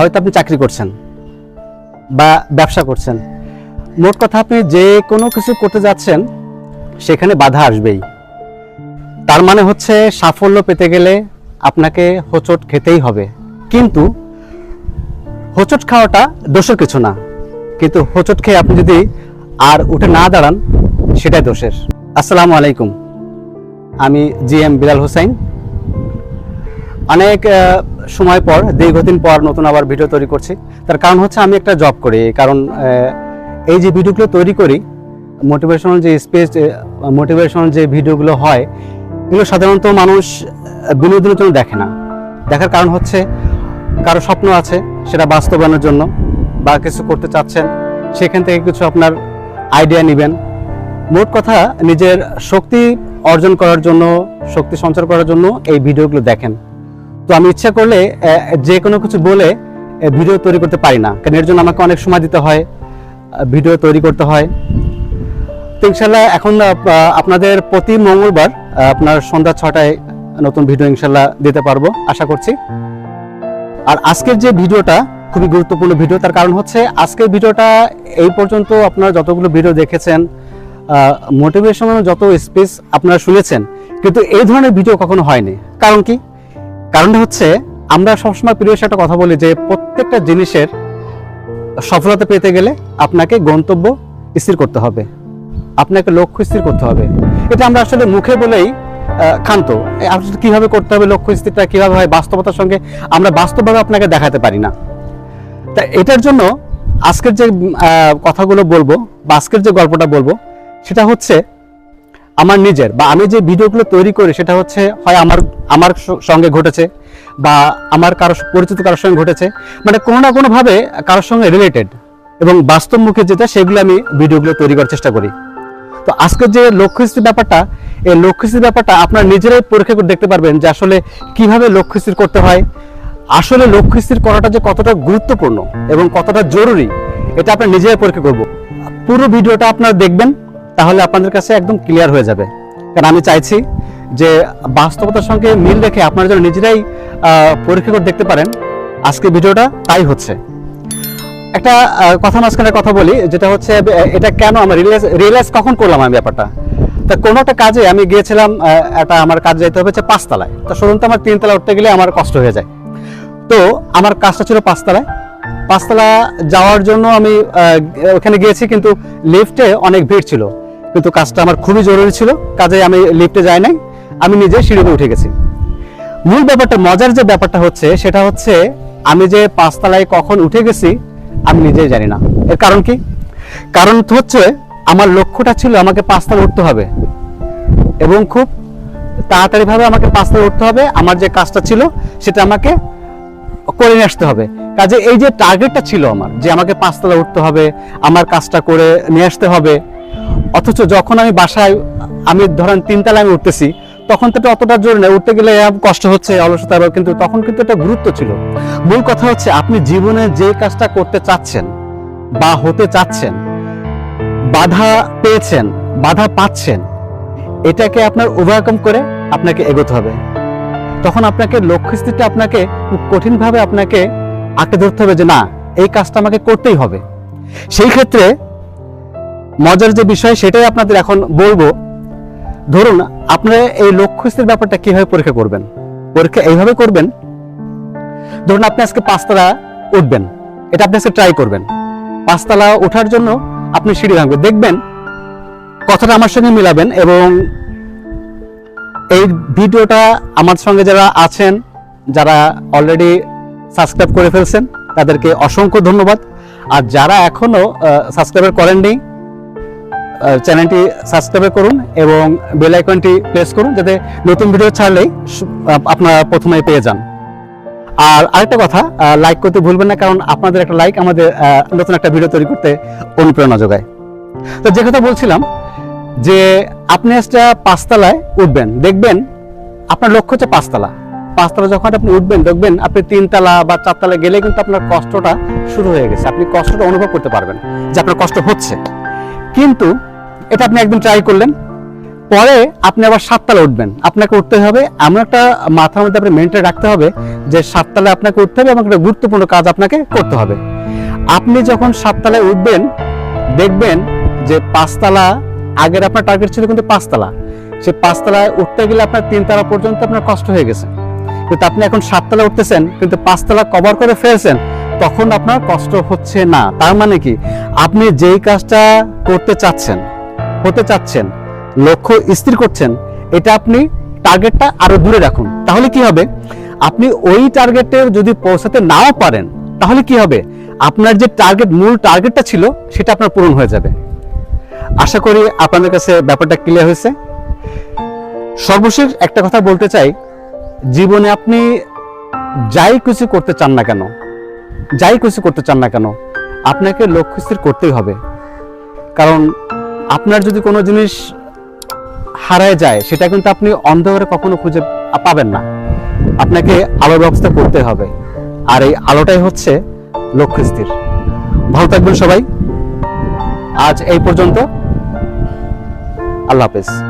হয়তো আপনি চাকরি করছেন বা ব্যবসা করছেন। মোট কথা আপনি যে কোনো কিছু করতে যাচ্ছেন, সেখানে বাধা আসবেই। তার মানে হচ্ছে সাফল্য পেতে গেলে আপনাকে হোঁচট খেতেই হবে। কিন্তু হোঁচট খাওয়াটা দোষের কিছু না। কিন্তু হোঁচট খেয়ে আপনি যদি আর উঠে না দাঁড়ান, সেটাই দোষের। আসসালামু আলাইকুম। আমি জি এম বিলাল হোসাইন। অনেক সময় পর, দীর্ঘদিন পর নতুন আবার ভিডিও তৈরি করছি। তার কারণ হচ্ছে আমি একটা জব করি কারণ এই যে ভিডিওগুলো তৈরি করি মোটিভেশনাল যে স্পেস মোটিভেশনাল যে ভিডিওগুলো হয়, এগুলো সাধারণত মানুষ বিনোদনের জন্য দেখে না। দেখার কারণ হচ্ছে, কারও স্বপ্ন আছে, সেটা বাস্তবায়নের জন্য, বা কিছু করতে চাচ্ছেন, সেখান থেকে কিছু আপনার আইডিয়া নেবেন। মোট কথা, নিজের শক্তি অর্জন করার জন্য, শক্তি সঞ্চার করার জন্য এই ভিডিওগুলো দেখেন। তো আমি ইচ্ছা করলে যে কোনো কিছু বলে ভিডিও তৈরি করতে পারি না। কারণ এর জন্য আমাকে অনেক সময় দিতে হয় ভিডিও তৈরি করতে হয়। তো ইনশাল্লাহ এখন আপনাদের প্রতি মঙ্গলবার আপনার সন্ধ্যা ছটায় নতুন ভিডিও ইনশাল্লাহ দিতে পারব, আশা করছি। আর আজকের যে ভিডিওটা, খুবই গুরুত্বপূর্ণ ভিডিও, তার কারণ হচ্ছে আজকের ভিডিওটা এই পর্যন্ত আপনারা যতগুলো ভিডিও দেখেছেন মোটিভেশনাল যত স্পেস আপনারা শুনেছেন, কিন্তু এই ধরনের ভিডিও কখনো হয়নি। কারণ কি? কারণটা হচ্ছে, আমরা সবসময় প্রিয় একটা কথা বলি যে প্রত্যেকটা জিনিসের সফলতা পেতে গেলে আপনাকে গন্তব্য স্থির করতে হবে। আপনাকে লক্ষ্য স্থির করতে হবে। এটা আমরা আসলে মুখে বলেই ক্ষান্ত। আসলে কীভাবে করতে হবে, লক্ষ্য স্থিরটা কীভাবে হয়, বাস্তবতার সঙ্গে আমরা বাস্তবভাবে আপনাকে দেখাতে পারি না। তা এটার জন্য আজকের যে কথাগুলো বলব বা আজকের যে গল্পটা বলব, সেটা হচ্ছে আমার নিজের, বা আমি যে ভিডিওগুলো তৈরি করি সেটা হচ্ছে, হয় আমার আমার সঙ্গে ঘটেছে, বা আমার কারও পরিচিত কারোর সঙ্গে ঘটেছে মানে কোনো না কোনোভাবে কারোর সঙ্গে রিলেটেড এবং বাস্তবমুখী যেটা সেগুলো আমি ভিডিওগুলো তৈরি করার চেষ্টা করি। তো আজকের যে লক্ষ্যস্থির ব্যাপারটা, এই লক্ষ্যস্থির ব্যাপারটা আপনার নিজেরাই পরীক্ষা করে দেখতে পারবেন যে আসলে কীভাবে লক্ষ্যস্থির করতে হয়। আসলে লক্ষ্যস্থির করাটা যে কতটা গুরুত্বপূর্ণ এবং কতটা জরুরি, এটা আপনার নিজেরাই পরীক্ষা করব। পুরো ভিডিওটা আপনারা দেখবেন তাহলে আপনাদের কাছে একদম ক্লিয়ার হয়ে যাবে। কারণ আমি চাইছি যে বাস্তবতার সঙ্গে মিল রেখে আপনারা যেন নিজেরাই পরীক্ষা করে দেখতে পারেন। আজকে ভিডিওটা তাই হচ্ছে। একটা কথা মাঝখানে কথা বলি, যেটা হচ্ছে, এটা কেন আমার রিয়েলাইজ রিয়েলাইজ কখন করলাম আমি ব্যাপারটা? তা কোনো একটা কাজে আমি গিয়েছিলাম একটা আমার কাজ যেতে হবে হচ্ছে পাঁচতলায়। তো শুনুন আমার তিনতলা উঠতে গেলে আমার কষ্ট হয়ে যায়। তো আমার কাজটা ছিল পাঁচতলায়। পাঁচতলা যাওয়ার জন্য আমি ওখানে গিয়েছি, কিন্তু লিফটে অনেক ভিড় ছিল। কিন্তু কাজটা আমার খুবই জরুরি ছিল কাজে আমি লিফটে যাই নাই, আমি নিজে সিঁড়িতে উঠে গেছি। মূল ব্যাপারটা, মজার যে ব্যাপারটা হচ্ছে, সেটা হচ্ছে আমি যে পাঁচতলায় কখন উঠে গেছি, আমি নিজেই জানি না। এর কারণ কি? কারণ হচ্ছে, আমার লক্ষ্যটা ছিল আমাকে পাঁচতলা উঠতে হবে। এবং খুব তাড়াতাড়ি ভাবে আমাকে পাঁচতলা উঠতে হবে, আমার যে কাজটা ছিল, সেটা আমাকে করে নিয়ে আসতে হবে। কাজে এই যে টার্গেটটা ছিল আমার, যে আমাকে পাঁচতলা উঠতে হবে, আমার কাজটা করে নিয়ে আসতে হবে অথচ যখন আমি বাসায়, আমি ধরেন তিনতলায় আমি উঠতেছি, তখন তো এটা অতটা জোর নেই উঠতে গেলে কষ্ট হচ্ছে, অলসতা কিন্তু তখন কিন্তু এটা গুরুত্ব ছিল। মূল কথা হচ্ছে আপনি জীবনে যে কাজটা করতে চাচ্ছেন বা হতে চাচ্ছেন, বাধা পেয়েছেন, বাধা পাচ্ছেন, এটাকে আপনার ওভারকাম করে আপনাকে এগোতে হবে। তখন আপনাকে লক্ষ্য স্থিরটা আপনাকে খুব কঠিনভাবে আপনাকে আঁকড়ে ধরতে হবে যে, না, এই কাজটা আমাকে করতেই হবে। সেই ক্ষেত্রে মজার যে বিষয় সেটাই আপনাদের এখন বলব। ধরুন আপনারা এই লক্ষ্য স্থির ব্যাপারটা কীভাবে পরীক্ষা করবেন? পরীক্ষা এইভাবে করবেন, ধরুন আপনি আজকে পাঁচতলা উঠবেন, এটা আপনি আজকে ট্রাই করবেন। পাঁচতলা ওঠার জন্য আপনি সিঁড়ি ভাঙবেন। দেখবেন, কথাটা আমার সঙ্গে মিলাবেন এবং এই ভিডিওটা আমার সঙ্গে যারা আছেন, যারা অলরেডি সাবস্ক্রাইব করে ফেলছেন, তাদেরকে অসংখ্য ধন্যবাদ। আর যারা এখনও সাবস্ক্রাইব করেননি চ্যানেলটি সাবস্ক্রাইব করুন এবং বেল আইকনটি প্রেস করুন যাতে নতুন ভিডিও ছাড়লেই আপনারা প্রথমেই পেয়ে যান। আর আরেকটা কথা লাইক করতে ভুলবেন না, কারণ আপনাদের একটা লাইক আমাদের নতুন একটা ভিডিও তৈরি করতে অনুপ্রেরণা যোগায়। তো যে কথা বলছিলাম, যে আপনি একটা পাঁচতলায় উঠবেন, দেখবেন আপনার লক্ষ্য হচ্ছে পাঁচতলা। পাঁচতলা যখন আপনি উঠবেন, দেখবেন আপনি তিনতলা বা চারতলা গেলে কিন্তু আপনার কষ্টটা শুরু হয়ে গেছে। আপনি কষ্টটা অনুভব করতে পারবেন যে আপনার কষ্ট হচ্ছে। কিন্তু এটা আপনি একদিন ট্রাই করলেন। পরে আপনি আবার সাততলা উঠবেন। আপনাকে উঠতে হবে, এমন একটা মাথার মধ্যে আপনি মেনটেন রাখতে হবে যে সাততলায় আপনাকে উঠতে হবে এবং একটা গুরুত্বপূর্ণ কাজ আপনাকে করতে হবে। আপনি যখন সাততলায় উঠবেন, দেখবেন যে পাঁচতলা আগের আপনার টার্গেট ছিল কিন্তু পাঁচতলা সে পাঁচতলায় উঠতে গেলে আপনার তিনতলা পর্যন্ত আপনার কষ্ট হয়ে গেছে। কিন্তু আপনি এখন সাততলা উঠতেছেন, কিন্তু পাঁচতলা কভার করে ফেলছেন, তখন আপনার কষ্ট হচ্ছে না। তার মানে কি? আপনি যেই কাজটা করতে চাচ্ছেন হতে চাচ্ছেন, লক্ষ্য স্থির করছেন, এটা আপনি টার্গেটটা আরও দূরে রাখুন। তাহলে কি হবে? আপনি ওই টার্গেটে যদি পৌঁছাতে নাও পারেন, তাহলে কি হবে? আপনার যে টার্গেট মূল টার্গেটটা ছিল, সেটা আপনার পূরণ হয়ে যাবে। আশা করি আপনাদের কাছে ব্যাপারটা ক্লিয়ার হয়েছে। সর্বশেষ একটা কথা বলতে চাই, জীবনে আপনি যাই কিছু করতে চান না কেন, যাই কিছু করতে চান না কেন, আপনাকে লক্ষ্য স্থির করতেই হবে। কারণ আপনার যদি কোনো জিনিস হারায় যায়, সেটা কিন্তু আপনি অন্ধকারে কখনো খুঁজে পাবেন না। আপনাকে আলোর ব্যবস্থা করতে হবে। আর এই আলোটাই হচ্ছে লক্ষ্য স্থির। ভালো থাকবেন সবাই। আজ এই পর্যন্ত। আল্লাহ হাফেজ।